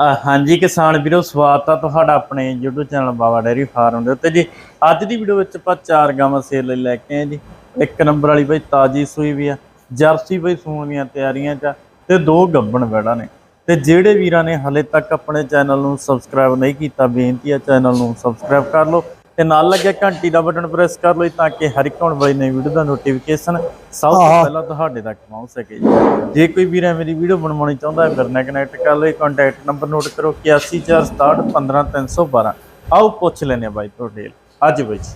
ਹਾਂਜੀ ਕਿਸਾਨ ਵੀਰੋ, ਸਵਾਗਤ ਆ ਤੁਹਾਡਾ ਆਪਣੇ YouTube channel Baba dairy farm ਦੇ ਉੱਤੇ ਜੀ। ਅੱਜ ਦੀ ਵੀਡੀਓ ਵਿੱਚ ਆਪਾਂ ਚਾਰ ਗਾਵਾਂ ਸੇਲ ਲਈ ਲੈ ਕੇ ਆਏ ਜੀ। ਇੱਕ ਨੰਬਰ ਵਾਲੀ ਬਈ ਤਾਜੀ ਸੂਈ ਵੀ ਆ, ਜਰਸੀ ਬਈ ਸੂਣ ਦੀਆਂ ਤਿਆਰੀਆਂ 'ਚ ਆ ਤੇ ਦੋ ਗੱਬਣ ਵੜਾ ਨੇ। ਤੇ ਜਿਹੜੇ ਵੀਰਾਂ ਨੇ ਹਲੇ ਤੱਕ ਆਪਣੇ ਚੈਨਲ ਨੂੰ ਸਬਸਕ੍ਰਾਈਬ ਨਹੀਂ ਕੀਤਾ, ਬੇਨਤੀ ਆ ਚੈਨਲ ਨੂੰ ਸਬਸਕ੍ਰਾਈਬ ਕਰ ਲਓ। ਤੇ ਨਾਲ ਲੱਗਿਆ ਘੰਟੀ ਦਾ ਬਟਨ ਪ੍ਰੈਸ ਕਰ ਲਓ ਤਾਂ ਕਿ ਹਰ ਇੱਕ ਆਉਣ ਵਾਲੀ ਨਵੀਂ ਵੀਡੀਓ ਦਾ ਨੋਟੀਫਿਕੇਸ਼ਨ ਸਭ ਤੋਂ ਪਹਿਲਾਂ ਤੁਹਾਡੇ ਤੱਕ ਪਹੁੰਚ ਸਕੇ ਜੀ। ਜੇ ਕੋਈ ਵੀਰ ਹੈ ਮੇਰੀ ਵੀਡੀਓ ਬਣਵਾਉਣੀ ਚਾਹੁੰਦਾ ਹੈ ਮੇਰੇ ਨਾਲ ਕਨੈਕਟ ਕਰ ਲਓ ਕੰਟੈਕਟ ਨੰਬਰ ਨੋਟ ਕਰੋ 8146615312 ਆਓ ਪੁੱਛ ਲੈਨੇ ਬਾਈ ਤੁਹਾਡੇ ਅੱਜ ਬਾਈ ਜੀ।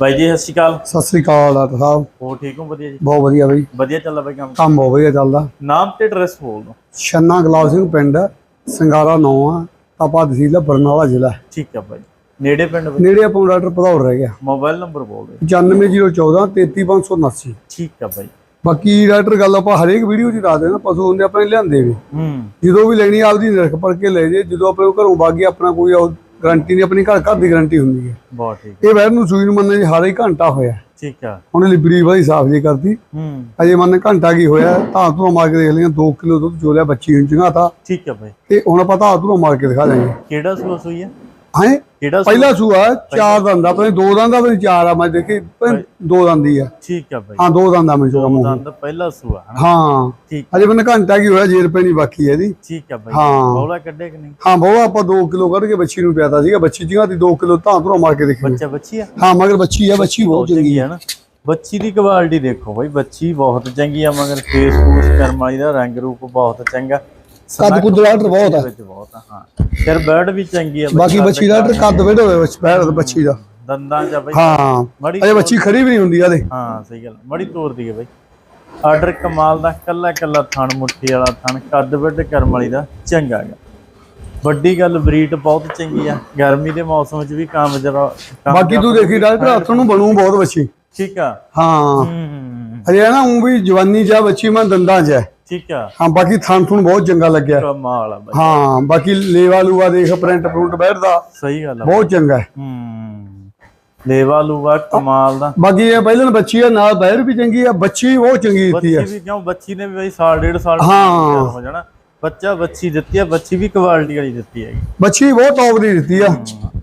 ਬਾਈ ਜੀ ਸਤਿ ਸ਼੍ਰੀ ਅਕਾਲ। ਸਤਿ ਸ੍ਰੀ ਅਕਾਲ ਡਾਕਟਰ ਸਾਹਿਬ। ਹੋ ਠੀਕ ਹੋ? ਵਧੀਆ ਜੀ? ਬਹੁਤ ਵਧੀਆ ਬਈ। ਵਧੀਆ ਚੱਲਦਾ ਬਾਈ ਕੰਮ? ਕੰਮ ਬਹੁਤ ਵਧੀਆ ਚੱਲਦਾ। ਨਾਮ ਤੇ ਐਡਰੈਸ ਬੋਲ ਦਿਓ। ਛੰਨਾ ਗੁਲਾਬ ਸਿੰਘ ਪਿੰਡ ਸਿੰਗਾਰਾ ਨੌ ਆ ਤਪਾ ਤਹਿਸੀਲ ਬਰਨਾਲਾ ਜ਼ਿਲ੍ਹਾ। ਠੀਕ ਆ ਬਾਈ। ਨੇੜੇ ਪਿੰਡ ਬਾਈ ਨੇੜੇ ਆਪਾਂ ਡਾਕਟਰ ਭਦੌੜ ਰਹਿ ਗਿਆ। ਮੋਬਾਈਲ ਨੰਬਰ ਬੋਲ ਦਿਓ। 94014 33579 ਠੀਕ ਆ ਬਾਈ। ਬਾਕੀ ਡਾਕਟਰ ਗੱਲ ਆਪਾਂ ਹਰੇਕ ਵੀਡੀਓ 'ਚ ਦੱਸਦੇ ਨਾ ਪਸ਼ੂ ਹੁੰਦੇ ਆਪਣੇ ਲਿਆਂਦੇ ਵੀ। ਹੂੰ। ਜਦੋਂ ਵੀ ਲੈਣੀ ਆਪਦੀ ਨਿਰਖ ਪੜ ਕੇ ਲੈ ਜੇ। ਜਦੋਂ ਆਪਣੇ ਘਰੋਂ ਬਾਗੀ ਆਪਣਾ ਕੋਈ ਗਾਰੰਟੀ ਨਹੀਂ ਆਪਣੀ ਘਰ ਘਰ ਦੀ ਗਾਰੰਟੀ ਹੁੰਦੀ ਹੈ। ਬਹੁਤ ਠੀਕ ਇਹ ਵੈਰ ਨੂੰ ਸੂਈ ਨੂੰ ਮੰਨੇ ਜੀ ਹਾਰੇ ਘੰਟਾ ਹੋਇਆ। ਠੀਕ ਆ। ਉਹਨੇ ਲਿਬਰੀ ਵਾਲੀ ਸਾਫ਼ ਜੀ ਕਰਤੀ। ਹੂੰ। ਅਜੇ ਮੰਨ ਘੰਟਾ ਕੀ ਹੋਇਆ ਤਾਂ ਤੋਂ ਮਾਰ ਕੇ ਦੇਖ ਲਈਆਂ 2 ਕਿਲੋ ਦੁੱਧ ਚੋਲਿਆ ਬੱਚੀ ਨੂੰ ਚੰਗਾਤਾ। ਠੀਕ ਆ ਬਾਈ। ਤੇ ਹੁਣ ਆਪਾਂ ਧਾਤ ਨੂੰ ਮਾਰ ਕੇ ਦਿਖਾ ਦਾਂਗੇ ਕਿਹੜਾ ਸੂਆ ਸੂਈ ਆ? ਹਾਂ? ਕਿਹੜਾ? ਪਹਿਲਾ ਸੂਆ ਚਾਰ ਦੰਦ ਆ ਪਹਿਲੇ ਦੋ ਦੰਦ ਆ ਪਹਿਲੇ ਚਾਰ ਆ ਮੈਂ ਦੇਖੀ ਦੋ ਦੰਦ ਹੀ ਆ। ਠੀਕ ਆ ਬਾਈ ਹਾਂ ਦੋ ਦੰਦ ਆ ਮੈਂ ਮੂੰਹ ਦੰਦ ਪਹਿਲਾ ਸੂਆ ਹਾਂ। ਠੀਕ। ਅਜੇ ਮੈਨੂੰ ਘੰਟਾ ਕੀ ਹੋਇਆ ਜੇਰ ਪੈਣੀ ਬਾਕੀ ਹੈ ਇਹਦੀ। ਠੀਕ ਆ ਬਾਈ ਹਾਂ। ਬੌਲਾ ਕੱਢੇ ਕਿ ਨਹੀਂ? ਹਾਂ ਬਹੁਤ ਆਪਾਂ 2 ਕਿਲੋ ਕੱਢ ਕੇ ਬੱਚੀ ਨੂੰ ਪਿਆਤਾ ਸੀਗਾ। ਬੱਚੀ ਜਿਹਾ ਦੀ 2 ਕਿਲੋ ਧਾਤ ਨੂੰ ਮਾਰ ਕੇ ਦੇਖੀ। ਬੱਚਾ ਬੱਚੀ ਆ? ਹਾਂ ਮਗਰ ਬੱਚੀ ਆ ਬੱਚੀ ਬਹੁਤ ਚੰਗੀ ਚੰਗੀ ਆ। ਨਾ। ਬੱਚੀ ਦੀ ਕੁਆਲਿਟੀ ਦੇਖੋ ਬਾਈ ਬੱਚੀ ਬਹੁਤ ਚੰਗੀ ਆ ਮਗਰ ਫੇਸ ਫੂਸ ਕਰਮ ਵਾਲੀ ਦਾ ਰੰਗ ਰੂਪ ਬਹੁਤ ਚੰਗਾ। ਕੱਦ ਕੁੱਦ ਡਾਕਟਰ ਬਹੁਤ ਆ। ਵਿੱਚ ਬਹੁਤ ਆ ਹਾਂ। ਫਿਰ ਬਰਡ ਵੀ ਚੰਗੀ ਆ ਬਾਕੀ ਬੱਚੀ ਡਾਕਟਰ ਕੱਦ ਵੇੜ ਹੋਵੇ ਬੈਠ ਬੱਚੀ ਦਾ। ਦੰਦਾਂ ਚ ਬਾਈ। ਹਾਂ ਮੜੀ ਅਜੇ ਬੱਚੀ ਖੜੀ ਵੀ ਨਹੀਂ ਹੁੰਦੀ ਆ ਦੇ ਹਾਂ ਸਹੀ ਗੱਲ ਮੜੀ ਤੋਰਦੀ ਹੈ ਬਾਈ। ਆਰਡਰ ਕਮਾਲ ਦਾ ਕੱਲਾ ਕੱਲਾ ਥਣ ਮੁੱਠੀ ਵਾਲਾ ਥਣ ਕੱਦ ਵੱਡ ਕਰਮ ਵਾਲੀ ਦਾ ਚੰਗਾ ਹੈਗਾ। ਵੱਡੀ ਗੱਲ ਬਰੀਡ ਬਹੁਤ ਚੰਗੀ ਆ। ਗਰਮੀ ਦੇ ਮੌਸਮ ਵਿੱਚ ਵੀ ਕੰਮ ਜਰਾ ਬਾਕੀ ਤੂੰ ਦੇਖੀ ਡਾਕਟਰ ਹੱਥ ਨੂੰ ਬਣੂ ਬਹੁਤ ਬੱਚੀ। ਠੀਕ ਆ। ਹਾਂ। ਹੂੰ ਅਜੇ ਨਾ ਉਹ ਵੀ ਜਵਾਨੀ ਚ ਆ ਬੱਚੀ ਮੈਂ ਦੰਦਾਂ ਚ ਹੈ ਠੀਕ ਆ। ਹਾਂ ਬਾਕੀ ਥਣ ਥੁਣ ਬਹੁਤ ਚੰਗਾ ਲੱਗਿਆ। ਕਮਾਲ ਆ ਬਾਈ। ਹਾਂ ਬਾਕੀ ਲੇਵਾ ਲੂਆ ਦੇਖ ਪ੍ਰਿੰਟ ਪ੍ਰਿੰਟ ਬੈਠਦਾ। ਸਹੀ ਗੱਲ ਆ ਬਹੁਤ ਚੰਗਾ ਹੈ। ਹੂੰ ਲੇਵਾ ਲੂਵਾ ਕਮਾਲ ਦਾ। ਬਾਕੀ ਇਹ ਪਹਿਲਾਂ ਬੱਚੀ ਆ ਨਾਲ ਬਹਿਰ ਵੀ ਚੰਗੀ ਆ ਬੱਚੀ ਬਹੁਤ ਚੰਗੀ ਦਿੱਤੀ ਬੱਚੀ ਆ ਵੀ ਕਿਉਂ ਬੱਚੀ ਨੇ ਵੀ ਬਾਈ ਸਾਲ ਡੇਢ ਸਾਲ ਹਾਂ। ਹੋ ਜਾਣਾ। ਬੱਚਾ ਬੱਚੀ ਦਿੱਤੀ ਆ ਬੱਚੀ ਵੀ ਕੁਆਲਿਟੀ ਵਾਲੀ ਦਿੱਤੀ ਹੈਗੀ। ਬੱਚੀ ਬਹੁਤ ਟੌਪ ਦੀ ਦਿੱਤੀ ਆ।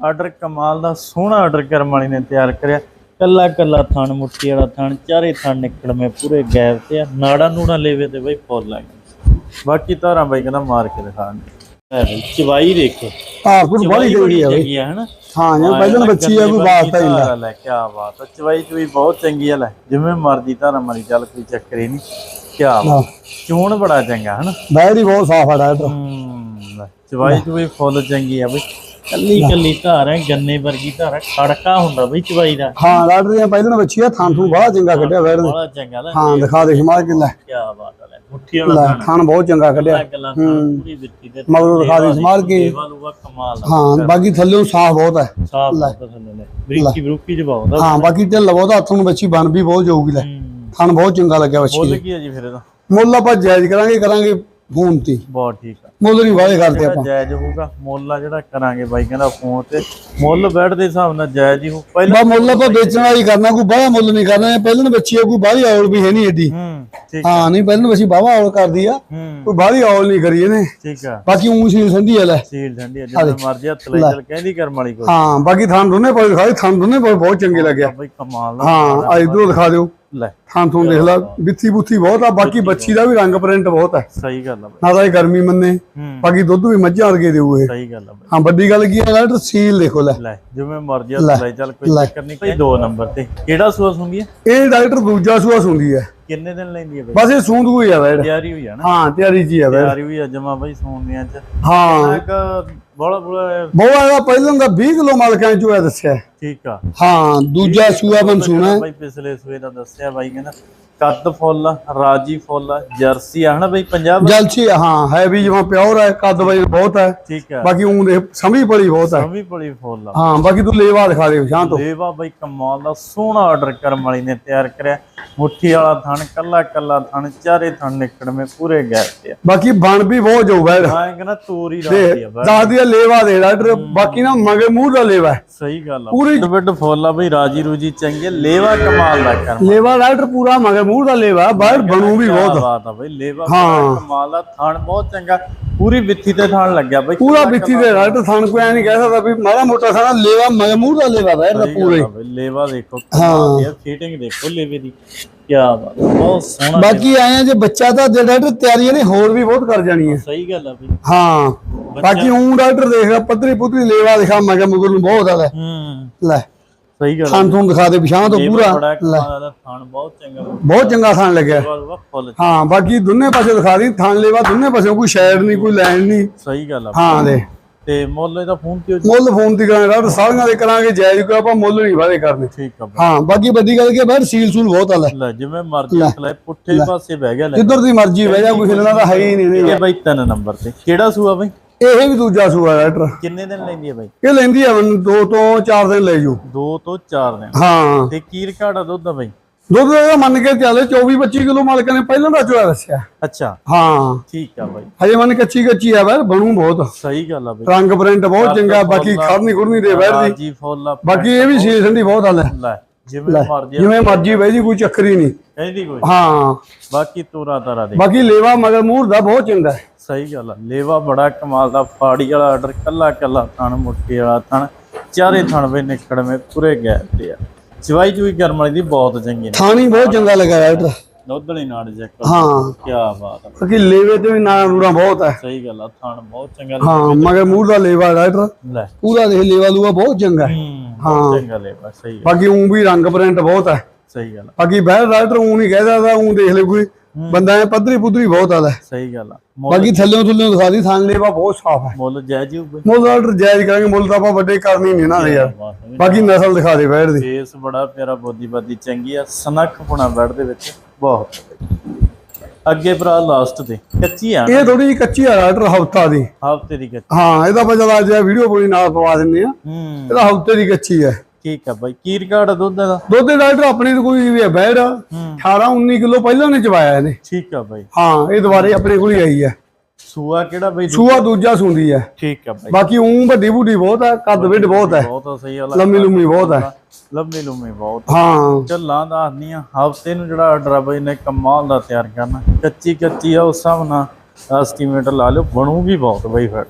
ਆਰਡਰ ਕਮਾਲ ਦਾ ਸੋਹਣਾ ਆਰਡਰ ਕਰਮ ਵਾਲੀ ਨੇ ਤਿਆਰ ਕਰਿਆ। ਕੱਲਾ ਕੱਲਾ ਥਣ ਮੁੱਠੀ ਵਾਲਾ ਥਣ ਚਾਰੇ ਥਣ ਨਿਕਲਵੇਂ ਪੂਰੇ ਗੈਰ ਤੇ ਆ। ਨਾੜਾ ਨੂੜਾ ਲੇਵੇ ਤੇ ਬਈ ਫੁੱਲ ਲੱਗ ਬਾਕੀ ਧਾਰਾਂ ਬਾਈ ਕਹਿੰਦਾ ਮਾਰ ਕੇ ਦਿਖਾ ਹੈ ਬਈ ਚਵਾਈ ਦੇਖੋ। ਭਾਰਪੁਰ ਬੜੀ ਚੰਗੀ ਆ ਬਈ। ਆ ਹਾਂ ਜਿਵੇਂ ਪਹਿਲਾਂ ਬੱਚੀ ਆ ਕੋਈ ਬਾਤ ਤਾਂ ਧਾਰਾ ਲੈ ਕੀ ਬਾਤ। ਆ ਚਵਾਈ ਚਵਾਈ ਬਹੁਤ ਚੰਗੀ ਆ ਲੈ। ਜਿਵੇਂ ਮਰਜ਼ੀ ਧਾਰਾਂ ਮਾਰੀ ਚੱਲ ਕੋਈ ਚੱਕਰ ਹੀ ਨਹੀਂ। ਕੀ ਬਾਤ। ਚੋਣ ਬੜਾ ਚੰਗਾ ਹਨਾ? ਬਹਿਰ ਹੀ ਬਹੁਤ ਸਾਫ਼ ਆ ਡਾਕਟਰ ਹੂੰ ਚਵਾਈ ਚਵਾਈ ਫੁੱਲ ਚੰਗੀ ਆ ਬਈ। ਕੱਲੀ ਕੱਲੀ ਧਾਰ ਹੈ ਗੰਨੇ ਵਰਗੀ ਧਾਰ ਹੈ ਖੜਕਾ ਹੁੰਦਾ ਬਈ ਚਵਾਈ ਦਾ। ਹਾਂ ਡਾਕਟਰ ਦੀਆਂ ਪਹਿਲਾਂ ਬੱਚੀ ਆ ਥਣ ਥੂ ਬਹੁਤ ਚੰਗਾ ਕੱਢਿਆ ਬਹਿਰ ਨੇ। ਬੜਾ ਚੰਗਾ ਲੈ। ਹਾਂ ਦਿਖਾ ਦੇ ਮਾਰ ਕੇ ਲੈ। ਕੀ ਬਾਤ ਹੈ ਮੁੱਠੀ ਵਾਲਾ ਥਣ ਬਹੁਤ ਚੰਗਾ ਕੱਢਿਆ। ਤੇ ਮਗਰੋਂ ਦਿਖਾ ਦੇ ਸਮਾਰ ਕੇ। ਹਾਂ ਬਾਕੀ ਥੱਲੇ ਸਾਫ਼ ਬਹੁਤ ਹੈ। ਸਾਫ਼ ਬਹੁਤ ਥੱਲੇ ਨੇ ਬਰੀਕੀ ਬਰੂਕੀ ਚ ਬਹੁਤ ਆ। ਹਾਂ ਬਾਕੀ ਢਿੱਲ ਬਹੁਤ ਹੱਥ ਬੱਚੀ ਬਣ ਵੀ ਬਹੁਤ ਜਾਊਗੀ ਲੈ। ਹੂੰ। ਥਣ ਬਹੁਤ ਚੰਗਾ ਲੱਗਿਆ ਬੱਚੀ ਮੁੱਲ ਕੀ ਹੈ ਜੀ ਫਿਰ ਇਹਦਾ? ਮੁੱਲ ਆਪਾਂ ਜਾਇਜ਼ ਕਰਾਂਗੇ ਕਰਾਂਗੇ ਫੋਨ ਤੇ ਬਹੁਤ ਠੀਕ ਆ। ਮੁੱਲ ਨਹੀਂ ਵਾਲੇ ਕਰਦੇ ਜਿਹੜਾ ਆਪਾਂ। ਜਾਇਜ਼ ਹੋਊਗਾ ਮੁੱਲ ਆ ਜਿਹੜਾ ਕਰਾਂਗੇ ਬਾਈ ਕਹਿੰਦਾ ਫੋਨ ਤੇ। ਮੁੱਲ ਬੈਠ ਦੇ ਹਿਸਾਬ ਨਾਲ ਜਾਇਜ਼ ਹੀ ਹੋ ਪਹਿਲਾਂ ਬਾ ਮੁੱਲ ਆਪਾਂ ਵੇਚਣ ਵਾਲੀ ਕਰਨਾ ਕੋਈ ਬਾਹਲਾ ਮੁੱਲ ਨਹੀਂ ਕਰਨਾ। ਇਹ ਪਹਿਲਾਂ ਬੱਚੀ ਆ ਕੋਈ ਬਾਹਲੀ ਔਲ ਵੀ ਹੈ ਨਹੀਂ ਏਡੀ। ਹੂੰ ਠੀਕ ਹਾਂ ਨਹੀਂ ਪਹਿਲਾਂ ਬੱਚੀ ਬਾਵਾ ਔਲ ਕਰਦੀ ਆ। ਹੂੰ। ਕੋਈ ਬਾਹਲੀ ਔਲ ਨਹੀਂ ਕਰੀ ਇਹਨੇ। ਠੀਕ ਆ। ਬਾਕੀ ਊਂ ਸੀ ਸੰਧੀ ਆ ਲੈ। ਸੀਲ ਠੰਡੀ ਆ ਜਿੰਨਾ ਮਰਜ਼ੀ ਹੱਥ ਲੈ। ਚੱਲ ਕਹਿੰਦੀ ਕਰਮ ਵਾਲੀ ਕੋਈ। ਹਾਂ ਬਾਕੀ ਥਾਂ ਦੋਨੇ ਪਾਸੇ ਦਿਖਾਈ ਥਾਂ ਦੋਨੇ ਪਾਸੇ ਬਹੁਤ ਚੰਗੇ ਲੱਗਿਆ। ਬਈ ਕਮਾਲ ਦਾ ਹਾਂ ਆ ਇਧਰੋਂ ਦਿਖਾ ਦਿਓ। ਲੈ। ਥਾਂ ਦੇਖ ਲਾ ਬਿੱਥੀ ਬੁੱਥੀ ਬਹੁਤ ਆ ਬਾਕੀ ਬੱਚੀ ਦਾ ਵੀ ਰੰਗ ਪ੍ਰਿੰਟ ਬਹੁਤ ਹੈ। ਸਹੀ ਗੱਲ ਆ ਬਈ। ਨਾ ਤਾਂ ਇਹ ਗਰਮੀ ਮੰਨੇ ਬਾਕੀ ਦੁੱਧ ਵੀ ਮੱਝਾਂ ਵਰਗੇ ਦੇਊ ਇਹ ਸਹੀ ਗੱਲ ਆ ਹਾਂ ਵੱਡੀ ਗੱਲ ਕੀ ਹੈ ਡਾਕਟਰ ਸੀਲ ਦੇਖੋ ਲੈ। ਲੈ ਜਿਵੇਂ ਮਰਜ਼ੀ ਲੈ ਚੱਲ ਕੋਈ ਚੱਕਰ ਨਹੀਂ ਕੋਈ ਦੋ ਨੰਬਰ ਤੇ। ਕਿਹੜਾ ਸੂਆ ਸੁੰਗੀ ਹੈ ਇਹ ਡਾਕਟਰ ਦੂਜਾ ਸੂਆ ਸੁੰਦੀ ਹੈ। ਕਿੰਨੇ ਦਿਨ ਲੈਂਦੀ ਹੈ ਬਈ? ਬਸ ਇਹ ਸੂੰਦ ਕੋਈ ਆ ਵੈੜ ਤਿਆਰੀ ਹੋਈ ਆ ਨਾ? ਹਾਂ ਤਿਆਰੀ ਜੀ ਆ ਵੈੜ ਤਿਆਰੀ ਹੋਈ ਆ ਜਮਾ ਬਈ ਸੌਂਦੀਆਂ ਚ। ਹਾਂ। ਇੱਕ ਬੋਲਾ ਇਹਦਾ ਪਹਿਲਾਂ ਦਾ 20 ਕਿਲੋ ਮਲਕਾਂ ਚੋਂ ਹੈ ਦੱਸਿਆ। ਠੀਕ ਆ। ਹਾਂ ਦੂਜਾ ਸੂਆ ਬਨ ਸੁਣਾ ਬਾਈ ਪਿਛਲੇ ਸੂਏ ਦਾ ਦੱਸਿਆ ਬਾਈ ਕਹਿੰਦਾ ਕੱਦ ਫੁੱਲ ਰਾਜੀ ਫੁੱਲ ਜਰਸੀ ਆ ਹਨਾ ਬਈ ਪੰਜਾਬ ਜਲਸੀ ਹਾਂ ਹੈ ਵੀ ਜਿਵੇਂ ਪਿਓਰ ਹੈ ਕੱਦ ਵਜਨ ਬਹੁਤ ਹੈ। ਠੀਕ ਆ। ਬਾਕੀ ਉਹ ਦੇ ਸਮੀ ਪੜੀ ਬਹੁਤ ਹੈ। ਸਮੀ ਬੜੀ ਫੁੱਲ ਹਾਂ ਬਾਕੀ ਤੂੰ ਲੇਵਾ ਦਿਖਾ ਦੇ ਸ਼ਾਂ ਤੋਂ ਦੇਵਾ ਬਈ ਕਮਾਲ ਦਾ ਸੋਹਣਾ ਆਰਡਰ ਕਰਮ ਵਾਲੀ ਨੇ ਤਿਆਰ ਕਰਿਆ। ਮੁੱਠੀ ਵਾਲਾ ਥਣ ਕੱਲਾ ਕੱਲਾ ਥਣ ਚਾਰੇ ਥਣ ਨਿਕੜਵੇਂ ਪੂਰੇ ਗਏ ਤੇ ਬਾਕੀ ਬਣ ਵੀ ਬਹੁਤ ਜਾਊ ਵੈੜ ਮੈਂ ਕਹਿੰਦਾ ਤੋਰੀ ਰਾਤੀ ਆ ਬਈ ਦੱਸ ਦਿਆ ਲੇਵਾ ਦੇ ਡਾਕਟਰ ਬਾਕੀ ਨਾ ਮਗੇ ਮੂੰਹ ਦਾ ਲੇਵਾ ਹੈ। ਸਹੀ ਗੱਲ ਆ। ਪੂਰੀ ਵੱਡ ਫੁੱਲ ਆ ਬਈ ਰਾਜੀ ਰੂਜੀ ਚੰਗੇ ਲੇਵਾ ਕਮਾਲ ਦਾ ਕਰਮ ਲੇਵਾ ਡਾਕਟਰ ਪੂਰਾ ਮਗੇ ਮੂੰਹ ਦਾ ਲੇਵਾ ਬਾਹਰ ਬਣੂ ਵੀ ਬਹੁਤ। ਬਾਤ ਆ ਬਈ ਲੇਵਾ ਕਮਾਲ ਦਾ ਥਣ ਬਹੁਤ ਚੰਗਾ ਪੂਰੀ ਵਿੱਥੀ ਤੇ ਥਾਣ ਲੱਗਿਆ ਬਈ ਪੂਰਾ ਬਿੱਥੀ ਦੇ ਰਾਟ ਥਣ ਕੋਈ ਐ ਨਹੀਂ ਕਹਿ ਸਕਦਾ ਵੀ ਮਾੜਾ ਮੋਟਾ ਸਾਰਾ ਲੇਵਾ ਮਗਮੂਰ ਦਾ ਲੇਵਾ ਬੈਠ ਦਾ ਪੂਰੇ ਆ ਲੇਵਾ ਦੇਖੋ ਹਾਂ। ਹਾਂ ਫਿਟਿੰਗ ਦੇਖੋ ਲੇਵੇ ਦੀ। ਕੀ ਬਾਤ ਆ, ਬਹੁਤ ਸੋਹਣਾ ਬਾਕੀ ਆਏ ਆ ਜੇ ਬੱਚਾ ਤਾਂ ਜੇ ਡਾਕਟਰ ਤਿਆਰੀਆਂ ਨੇ ਹੋਰ ਵੀ ਬਹੁਤ ਕਰ ਜਾਣੀ ਹੈ ਸਹੀ ਗੱਲ ਆ ਬਈ। ਹਾਂ ਬਾਕੀ ਉਹ ਡਾਕਟਰ ਦੇਖਾ ਪੱਧਰੀ ਪੁੱਤਰੀ ਲੇਵਾ ਦਿਖਾ ਮਗਰ ਮੁਗਰ ਨੂੰ ਬਹੁਤ ਆਦਾ ਹੂੰ। ਲੈ ਸਹੀ ਗੱਲ ਆ ਥਣ ਦਿਖਾ ਦੇ ਪਿਛਾਂ ਤੋਂ ਪੂਰਾ। ਬੜਾ ਲੈ। ਦਾ ਬਹੁਤ ਚੰਗਾ ਵਾ। ਬਹੁਤ ਚੰਗਾ ਥਣ ਲੱਗਿਆ। ਵਾਹ ਵਾਹ ਫੁੱਲ ਹਾਂ ਬਾਕੀ ਦੋਨੇ ਪਾਸੇ ਦਿਖਾ ਦੀ ਥਣ ਲੇਵਾ ਦੋਨੇ ਪਾਸੇ ਕੋਈ ਸ਼ੈਡ ਨਹੀਂ ਕੋਈ ਲਾਈਨ ਨਹੀਂ। ਸਹੀ ਗੱਲ ਆ। ਹਾਂ ਦੇ ਤੇ ਮੁੱਲ ਇਹਦਾ ਫੋਨ ਤੇ ਮੁੱਲ ਫੋਨ ਦੀ ਕਰਾਂਗੇ ਡਾਕਟਰ ਸਾਰੀਆਂ ਦੇ ਕਰਾਂਗੇ ਜਾਇਜ਼ ਕੋ ਆਪਾਂ ਮੁੱਲ ਨਹੀਂ ਵਾਦੇ ਕਰਨੇ ਠੀਕ ਆ। ਹਾਂ ਬਾਕੀ ਵੱਡੀ ਗੱਲ ਕੀ ਬਾਹਰ ਸੀਲ ਸੂਲ ਬਹੁਤ ਆ ਲੈ। ਲੈ ਜਿਵੇਂ ਮਰਜ਼ੀ ਖਲੇ ਪੁੱਠੇ ਪਾਸੇ ਬਹਿ ਗਿਆ ਲੈ। ਜਿੱਧਰ ਦੀ ਮਰਜ਼ੀ ਬਹਿ ਜਾ ਕੋਈ ਹਿੱਲਣਾ ਤਾਂ ਹੈ ਹੀ ਨਹੀਂ ਇਹ ਬਈ ਤਿੰਨ ਨੰਬਰ ਤੇ। ਕਿਹੜਾ ਸੂਆ ਬਈ? ਇਹ ਵੀ ਦੂਜਾ ਸੂਆ ਡਾਕਟਰ ਕਿੰਨੇ ਦਿਨ ਲੈਂਦੀ ਹੈ ਬਈ? ਇਹ ਲੈਂਦੀ ਆ ਮੈਨੂੰ ਦੋ ਤੋਂ ਚਾਰ ਦਿਨ ਲੈ ਜੂ। ਦੋ ਤੋਂ ਚਾਰ ਦਿਨ। ਹਾਂ। ਤੇ ਕੀਰ ਘਾੜਾ ਦੁੱਧ ਆ ਬਈ? ਦੁੱਧ ਇਹਦਾ ਮੰਨ ਕੇ ਚੱਲੇ 24 25 ਕਿਲੋ ਮਾਲਕਾਂ ਨੇ ਪਹਿਲਾਂ ਦਾ ਚੋਇਆ ਦੱਸਿਆ। ਅੱਛਾ। ਹਾਂ। ਠੀਕ ਆ ਬਾਈ। ਹਜੇ ਮਨ ਕੱਚੀ ਕੱਚੀ ਆ ਵੈਰ ਬਣੂ ਬਹੁਤ। ਸਹੀ ਗੱਲ ਆ ਬਈ। ਰੰਗ ਪ੍ਰਿੰਟ ਬਹੁਤ ਚੰਗਾ ਬਾਕੀ ਖੜਨੀ ਖੁਰਨੀ ਦੇ ਵੈਰ ਦੀ। ਬਾਕੀ ਇਹ ਵੀ ਸੀਲ ਠੰਡੀ ਬਹੁਤ ਆ ਲੈ ਲੈ ਜਿਵੇਂ ਮਰਜ਼ੀ ਜਿਵੇਂ ਮਰਜ਼ੀ ਬਹਿ ਜੀ ਕੋਈ ਚੱਕਰ ਹੀ ਨਹੀਂ। ਕਹਿੰਦੀ ਕੋਈ। ਹਾਂ। ਬਾਕੀ ਤੋਰਾ ਤਾਰਾ ਦੇ। ਬਾਕੀ ਲੇਵਾ ਮਗਰ ਮੂਰ ਦਾ ਬਹੁਤ ਚੰਗਾ ਹੈ। ਸਹੀ ਗੱਲ ਆ। ਲੇਵਾ ਬੜਾ ਕਮਾਲ ਦਾ ਫਾੜੀ ਵਾਲਾ ਆਰਡਰ ਕੱਲਾ ਕੱਲਾ ਥਣ ਮੁੱਠੀ ਵਾਲਾ ਥਣ ਚਾਰੇ ਥਣ ਵੇ ਨਿਕੜਵੇਂ ਪੂਰੇ ਗੈਪ ਤੇ ਆ। ਚਵਾਈ ਚੂਈ ਕਰਮ ਵਾਲੀ ਦੀ ਬਹੁਤ ਚੰਗੀ ਨੇ। ਥਾਣੀ ਬਹੁਤ ਚੰਗਾ ਲੱਗਾ ਡਾਕਟਰ ਦੁੱਧ ਵਾਲੀ ਨਾੜ ਚੈੱਕ ਹਾਂ। ਕੀ ਬਾਤ ਆ। ਬਾਕੀ ਲੇਵੇ ਤੇ ਵੀ ਨਾ ਨੂਰਾ ਬਹੁਤ ਹੈ ਸਹੀ ਗੱਲ ਆ ਥਣ ਬਹੁਤ ਚੰਗਾ ਹਾਂ ਮਗਰ ਮੂਰ ਦਾ ਲੇਵਾ ਡਾਕਟਰ ਲੈ। ਪੂਰਾ ਦੇਖ ਲੇਵਾ ਲੂਆ ਬਹੁਤ ਚੰਗਾ। ਹੈ ਹੂੰ। ਚੰਗਾ ਲੇਵਾ ਸਹੀ ਬਾਕੀ ਉਂ ਵੀ ਰੰਗ ਪ੍ਰਿੰਟ ਬਹੁਤ ਹੈ ਸਹੀ ਗੱਲ ਬਾਕੀ ਬਹਿਰ ਡਾਕਟਰ ਉਂ ਨਹੀਂ ਕਹਿਦਾ ਦਾ ਉਂ ਦੇਖ ਲੈ ਕੋਈ। ਬੰਦਾ ਐ ਪੱਧਰੀ ਪੁੱਧਰੀ ਬਹੁਤ ਆਦਾ। ਸਹੀ ਗੱਲ ਆ। ਬਾਕੀ ਥੱਲੇ ਥੱਲੇ ਦਿਖਾ ਦੀ ਥਾਂ ਲੇਵਾ ਬਹੁਤ ਸਾਫ਼ ਹੈ ਮੁੱਲ ਜਾਇਜ਼ ਹੀ ਹੋਊਗਾ। ਮੁੱਲ ਡਾਕਟਰ ਜਾਇਜ਼ ਕਰਾਂਗੇ ਮੁੱਲ ਤਾਂ ਆਪਾਂ ਵੱਡੇ ਕਰਨੀ ਨਹੀਂ ਨਾ ਯਾਰ। ਬਾਕੀ ਨਸਲ ਦਿਖਾ ਦੇ ਬੈਠ ਦੀ। ਫੇਸ ਬੜਾ ਪਿਆਰਾ ਬੋਦੀ ਬਾਦੀ ਚੰਗੀ ਆ ਸਨਖ ਪੁਣਾ ਬੈਡ ਦੇ ਵਿੱਚ। ਬਹੁਤ। ਅੱਗੇ ਭਰਾ ਲਾਸਟ ਤੇ ਕੱਚੀ ਆ ਇਹ ਥੋੜੀ ਜਿਹੀ ਕੱਚੀ ਆ ਡਾਕਟਰ ਹਫਤਾ ਦੀ। ਹਫ਼ਤੇ ਦੀ ਕੱਚੀ। ਹਾਂ ਇਹਦਾ ਬਜਾ ਅੱਜ ਵੀਡੀਓ ਬਣੀ ਨਾਲ ਪਵਾ ਦਿੰਨੇ ਆ। ਇਹਦਾ ਹਫ਼ਤੇ ਦੀ ਕੱਚੀ ਹੈ ਠੀਕ ਆ ਬਾਈ ਕੀਰ ਕਾੜ ਦੁੱਧ ਦਾ? ਦੁੱਧ ਡਾਕਟਰ ਆਪਣੀ ਤਾਂ ਕੋਈ ਵੀ ਹੈ। ਬੈੜ 18 19 ਕਿਲੋ ਪਹਿਲਾਂ ਨੇ ਚਵਾਇਆ ਇਹਨੇ। ਠੀਕ ਆ ਬਾਈ। ਹਾਂ ਇਹ ਦੁਬਾਰੇ ਆਪਣੇ ਕੋਲ ਹੀ ਆਈ ਹੈ ਸੂਆ ਕਿਹੜਾ ਬਾਈ? ਸੂਆ ਦੂਜਾ ਸੁੰਦੀ ਹੈ ਠੀਕ ਆ ਬਾਈ। ਬਾਕੀ ਉਂ ਵੱਡੀ ਬੁੱਢੀ ਬਹੁਤ ਹੈ ਕੱਦ ਵਿੱਡ ਬਹੁਤ ਹੈ ਬਹੁਤ ਸਹੀ ਵਾਲਾ ਲੰਮੀ ਲੰਮੀ ਬਹੁਤ ਹੈ ਲੰਮੀ ਲੰਮੀ ਬਹੁਤ ਹਾਂ। ਚੱਲਾਂ ਦੱਸਦੀ ਆ ਹਫ਼ਤੇ ਨੂੰ ਜਿਹੜਾ ਆਰਡਰ ਆ ਬਾਈ ਨੇ ਕਮਾਲ ਦਾ ਤਿਆਰ ਕਰਨਾ। ਕੱਚੀ ਕੱਚੀ ਆ ਉਸ ਹਿਸਾਬ ਨਾਲ ਐਸਟੀਮੇਟ ਲਾ ਲਿਓ ਬਣੂਗੀ ਬਹੁਤ ਬਾਈ ਫਿਰ।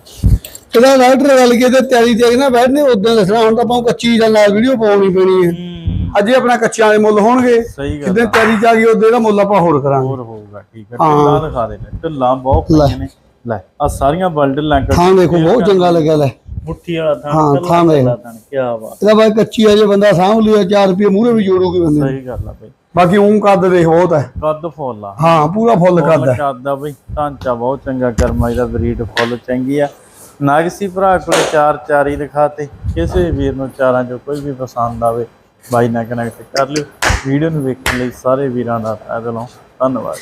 ਇਹਦਾ ਡਾਕਟਰ ਗੱਲ ਕੇ ਤੇ ਤਿਆਰੀ ਤੇ ਨਾ ਬੈਠਨੇ ਉਦੋਂ ਦੱਸਣਾ ਹੁਣ ਤਾਂ ਆਪਾਂ ਕੱਚੀ ਦਾ ਨਾਲ ਵੀਡੀਓ ਪਾਉਣੀ ਪੈਣੀ ਹੈ। ਅੱਜ ਆਪਣਾ ਕੱਚਿਆਂ ਦੇ ਮੁੱਲ ਹੋਣਗੇ। ਜਿੱਦਾਂ ਤਿਆਰੀ ਆ ਗਈ ਉਦੋਂ ਇਹਦਾ ਮੁੱਲ ਆਪਾਂ ਹੋਰ ਕਰਾਂਗੇ। ਹੋਰ ਹੋਊਗਾ ਠੀਕ ਹੈ ਢਿੱਲਾਂ ਦਿਖਾ ਦੇ ਲੈ ਢਿੱਲਾਂ ਬਹੁਤ ਪਈਆਂ ਨੇ। ਲੈ ਆ ਸਾਰੀਆਂ ਬਲਡਲਾਂ ਕੱਟ ਥਾਂ ਦੇਖੋ ਬਹੁਤ ਚੰਗਾ ਲੱਗਿਆ ਲੈ। ਮੁੱਠੀ ਵਾਲਾ ਥਾਂ ਹਾਂ, ਥਾਂ ਥਾਂ ਕੀ ਬਾਤ। ਇਹਦਾ ਬਾਈ ਕੱਚੀ ਆ ਜੇ ਬੰਦਾ ਸਾਂਭ ਲਿਆ 4 ਰੁਪਏ ਮੂਹਰੇ ਵੀ ਜੋੜੂਗੀ ਬੰਦੇ। ਸਹੀ ਗੱਲ ਆ ਬਈ। ਬਾਕੀ ਉਂ ਕੱਦ ਦੇਖ ਬਹੁਤ ਹੈ। ਕੱਦ ਫੁੱਲ ਆ। ਹਾਂ ਪੂਰਾ ਫੁੱਲ ਕੱਦ ਹੈ। ਕੱਦ ਆ ਬਈ। ਢਾਂਚਾ ਬਹੁਤ ਚੰਗਾ ਕਰਮਾਈ ਦਾ ਬਰੀਡ ਫੁੱਲ ਚੰਗੀ ਆ। ਨਾਗਸੀ ਭਰਾ ਕੋਲੇ ਚਾਰ ਚਾਰੀ ਦਿਖਾਤੇ। ਕਿਸੇ ਵੀਰ ਨੂੰ ਚਾਰਾਂ ਚੋਂ ਕੋਈ ਵੀ ਪਸੰਦ ਆਵੇ, ਬਾਈ ਨਾਲ ਕਨੈਕਟ ਕਰ ਲਿਓ। ਵੀਡੀਓ ਨੂੰ ਵੇਖਣ ਲਈ ਸਾਰੇ ਵੀਰਾਂ ਦਾ ਤਹਿ ਦਿਲੋਂ ਧੰਨਵਾਦ।